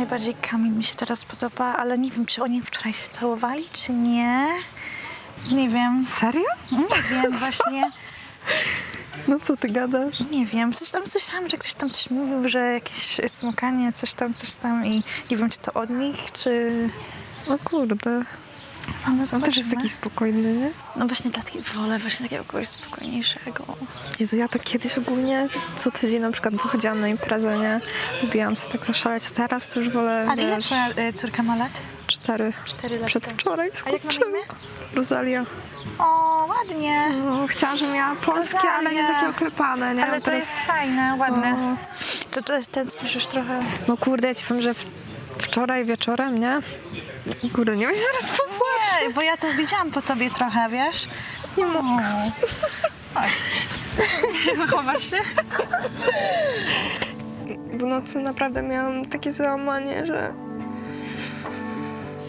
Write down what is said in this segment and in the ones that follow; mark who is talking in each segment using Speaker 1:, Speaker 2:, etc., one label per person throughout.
Speaker 1: najbardziej Kamil mi się teraz podoba, ale nie wiem, czy oni wczoraj się całowali, czy nie. Nie wiem.
Speaker 2: Serio?
Speaker 1: Nie wiem właśnie.
Speaker 2: No co ty gadasz?
Speaker 1: Nie wiem. Coś tam słyszałam, że ktoś tam coś mówił, że jakieś smukanie, coś tam, coś tam i nie wiem, czy to od nich, czy...
Speaker 2: O kurde. On też jest taki spokojny, nie?
Speaker 1: No właśnie dlatego wolę właśnie takiego kogoś spokojniejszego.
Speaker 2: Jezu, ja to kiedyś ogólnie co tydzień na przykład wychodziłam na imprezę, nie? Lubiłam sobie tak zaszaleć. a Teraz to już wolę,
Speaker 1: Ale ile
Speaker 2: wiesz,
Speaker 1: twoja y, córka ma lat?
Speaker 2: cztery.
Speaker 1: Cztery lata.
Speaker 2: Przedwczoraj
Speaker 1: A jak ma na
Speaker 2: skoczyła.
Speaker 1: imię?
Speaker 2: Rosalia.
Speaker 1: O, ładnie.
Speaker 2: No, chciałam, żebym miała polskie, ale nie
Speaker 1: Rosalia.
Speaker 2: takie oklepane, nie?
Speaker 1: Ale to
Speaker 2: Teraz-
Speaker 1: jest fajne, ładne. To, jest tęsknisz już trochę.
Speaker 2: No kurde, ja ci powiem, że w... wczoraj wieczorem, nie? Kurde, nie wiem, zaraz po...
Speaker 1: Nie, bo ja to widziałam po tobie trochę, wiesz?
Speaker 2: Nie mogę.
Speaker 1: Chodź. Chowasz się?
Speaker 2: W nocy naprawdę miałam takie załamanie, że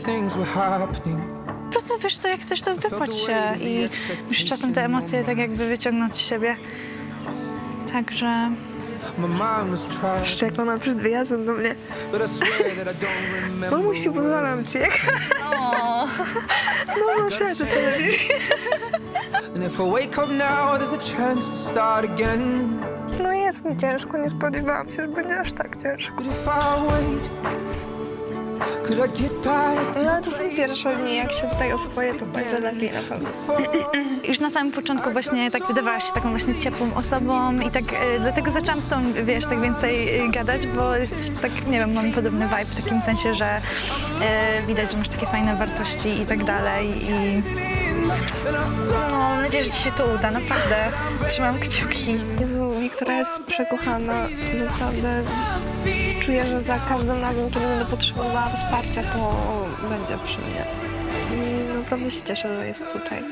Speaker 3: Things were happening.
Speaker 1: Po prostu wiesz co, jak chcesz, to wypłać się i musisz czasem te emocje tak jakby wyciągnąć z siebie. Także
Speaker 2: Szczekła przed wyjazdem do mnie.
Speaker 3: but I swear that I don't remember.
Speaker 2: Mamusiu, pozwalam ci. No, muszę do telewizji.
Speaker 3: And if I wake up now, there's a chance to start again.
Speaker 2: No jest mi ciężko, nie spodziewałam się, że będzie aż tak ciężko. No ale to są pierwsze dni, jak się tutaj oswoję, to będzie lepiej na pewno.
Speaker 1: już na samym początku właśnie tak wydawałaś się taką właśnie ciepłą osobą i tak e, dlatego zaczęłam z tą, wiesz, tak więcej e, gadać, bo jesteś tak, nie wiem, mamy podobny vibe w takim sensie, że e, widać, że masz takie fajne wartości i tak dalej i no, mam nadzieję, że ci się to uda, naprawdę. Trzymam kciuki.
Speaker 2: Jezu, Wiktoria jest przekochana. Naprawdę czuję, że za każdym razem, kiedy będę potrzebowała wsparcia, to będzie przy mnie. Naprawdę się cieszę, że jest tutaj.